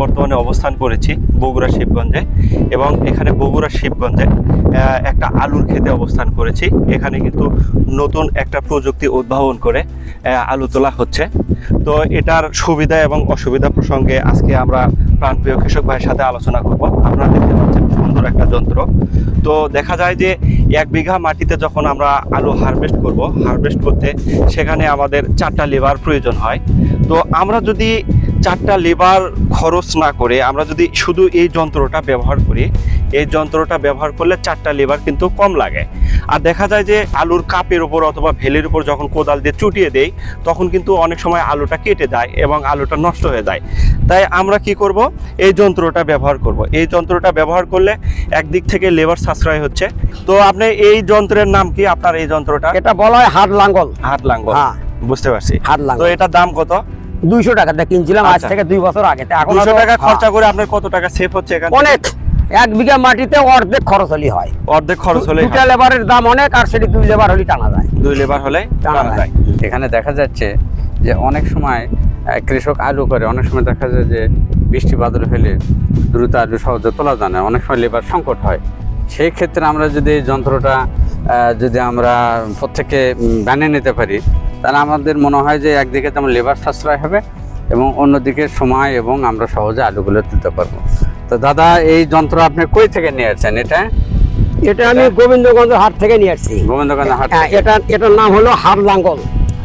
বর্তমানে অবস্থান করেছি বগুড়া শিবগঞ্জে এবং এখানে বগুড়া শিবগঞ্জে একটা আলুর ক্ষেতে অবস্থান করেছি। এখানে কিন্তু নতুন একটা প্রযুক্তি উদ্ভাবন করে আলু তোলা হচ্ছে। তো এটার সুবিধা এবং অসুবিধা প্রসঙ্গে আজকে আমরা প্রাণপ্রিয় কৃষক ভাইয়ের সাথে আলোচনা করব। আপনারা দেখতে পাচ্ছেন সুন্দর একটা যন্ত্র। তো দেখা যায় যে এক বিঘা মাটিতে যখন আমরা আলু হারভেস্ট করব, হারভেস্ট করতে সেখানে আমাদের চারটা লেবার প্রয়োজন হয়। তো আমরা যদি চারটা লেবার খরচ না করে আমরা যদি শুধু এই যন্ত্রটা ব্যবহার করি এই যন্ত্রটা ব্যবহার করলে চারটা লেবার কিন্তু কম লাগে। আর দেখা যায় যে আলুর কাপের উপর অথবা ভেলের উপর যখন কোদাল দিয়ে চুটিয়ে দেই তখন কিন্তু অনেক সময় আলুটা কেটে যায় এবং আলুটা নষ্ট হয়ে যায়। তাই আমরা কি করব? এই যন্ত্রটা ব্যবহার করব। এই যন্ত্রটা ব্যবহার করলে একদিক থেকে লেবার সাশ্রয় হচ্ছে। তো আপনি এই যন্ত্রের নাম কি? আপনার এই যন্ত্রটা? এটা বলা হয় হাট লাঙ্গল হাট লাঙ্গল হ্যাঁ। বুঝতে পারছি। হাট তো লাঙ্গল এটার দাম কত? দুইশো টাকাতে কিনছিলাম আজ আচ্ছা। থেকে দুই বছর আগে। তা এখন টাকা হ্যাঁ, খরচা করে আপনার কত টাকা সেভ হচ্ছে এখানে অনেক। এক বিঘা মাটিতে অর্ধেক খরচ হলি হয়। অর্ধেক খরচ হলে দুটা লেবারের দাম অনেক আর সেটি দুই লেবার হলি টানা যায়। দুই লেবার হলে টানা যায়। এখানে দেখা যাচ্ছে যে অনেক সময় কৃষক আলু করে অনেক সময় দেখা যায় যে বৃষ্টি বাদল হলে দ্রুত আলু সহজে তোলা যায় না অনেক সময় লেবার সংকট হয়। সেই ক্ষেত্রে আমরা যদি এই যন্ত্রটা যদি আমরা প্রত্যেকে বানিয়ে নিতে পারি তাহলে আমাদের মনে হয় যে একদিকে যেমন লেবার সাশ্রয় হবে এবং অন্যদিকে সময় এবং আমরা সহজে আলুগুলো তুলতে পারব। তো দাদা এই যন্ত্র আপনি কই থেকে নিয়ে আসছেন? এটা? এটা আমি গোবিন্দগঞ্জ হাট থেকে নিয়ে আসছি। গোবিন্দগঞ্জ হাট হ্যাঁ, এটা এটার নাম হলো হাট লাঙ্গল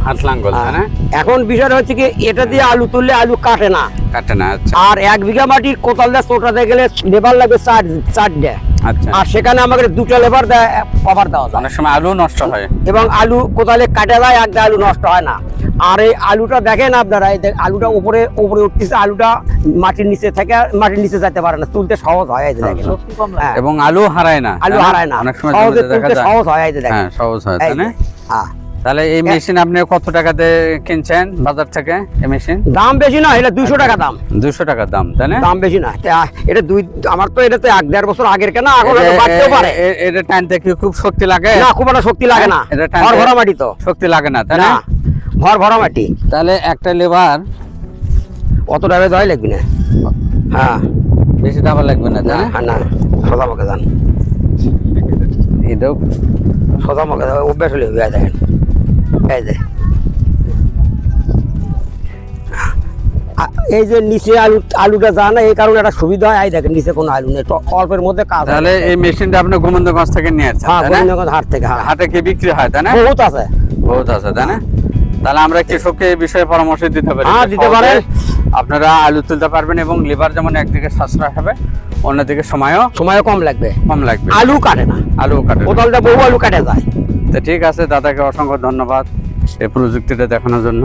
হাট লাঙ্গল না? এখন বিষয়টা হচ্ছে কি এটা দিয়ে আলু তুললে আলু কাটে না। কাটে না আচ্ছা। আর এক বিঘা মাটির কোতাল দিয়ে চোটাতে গেলে লেবার লাগবে চার চারটে আচ্ছা আর সেখানে আমাকে দুটো লেবার দেয় কভার দেওয়া যায়। অনেক সময় আলু নষ্ট হয়। এবং আলু কোথালে কাটা যায় একটা আলু নষ্ট হয় না। আর এই আলুটা দেখেন আপনারা এই আলুটা উপরে উপরে উঠতেছে আলুটা মাটির নিচে থেকে মাটির নিচে যেতে পারে না তুলতে সহজ হয় এই দেখেন। হ্যাঁ, এবং আলু হারায় না আলু হারায় না। অনেক সময় সহজ হয় এই দেখেন। হ্যাঁ সহজ হয় তাই না? হ্যাঁ। তাহলে এই মেশিন আপনি কত টাকাতে কিনছেন বাজার থেকে এই মেশিন? দাম বেশি না এটা দুইশো টাকা দাম। দুশো টাকা দাম তাই না? দাম বেশি না এটা দুই আমার তো এটা তো এক দেড় বছর আগের কেনা এখন বাড়তেও পারে। এটা টানতে কি খুব শক্তি লাগে। না খুব একটা শক্তি লাগে না। এটা টানতে- ভর মাটি তো। শক্তি লাগে না তাই না? ভর ভরা মাটি। তাহলে একটা লেবার অত টাকা দেওয়াই লাগবে না? হ্যাঁ। বেশি টাকা লাগবে না তাই না না? না সোজা মুখে যান এটাও সোজা মুখে অভ্যাস হলে হয়ে দেখেন এই যে। এই যে নিচে আলু আলুটা না এই কারণে একটা সুবিধা হয়। এই দেখেন নিচে কোনো আলু নেই। অল্পের মধ্যে কাজ তাহলে এই মেশিনটা আপনি গোবিন্দগঞ্জ থেকে নিয়ে আসছেন হ্যাঁ গোবিন্দগঞ্জ হাট থেকে হ্যাঁ। হাটে কি বিক্রি হয় তাই না? বহুত আছে। বহুত আছে তাই না? তাহলে আমরা কৃষককে এই বিষয়ে পরামর্শ দিতে পারি। হ্যাঁ, দিতে পারেন। আপনারা আলু তুলতে পারবেন এবং লিভার যেমন একদিকে সাশ্রয় হবে অন্যদিকে সময়ও সময় কম লাগবে। কম লাগবে। আলু কাটে না। আলু কাটে। কোদালটা বহু আলু কাটে যায়। তো ঠিক আছে দাদাকে অসংখ্য ধন্যবাদ এই প্রযুক্তিটা দেখানোর জন্য।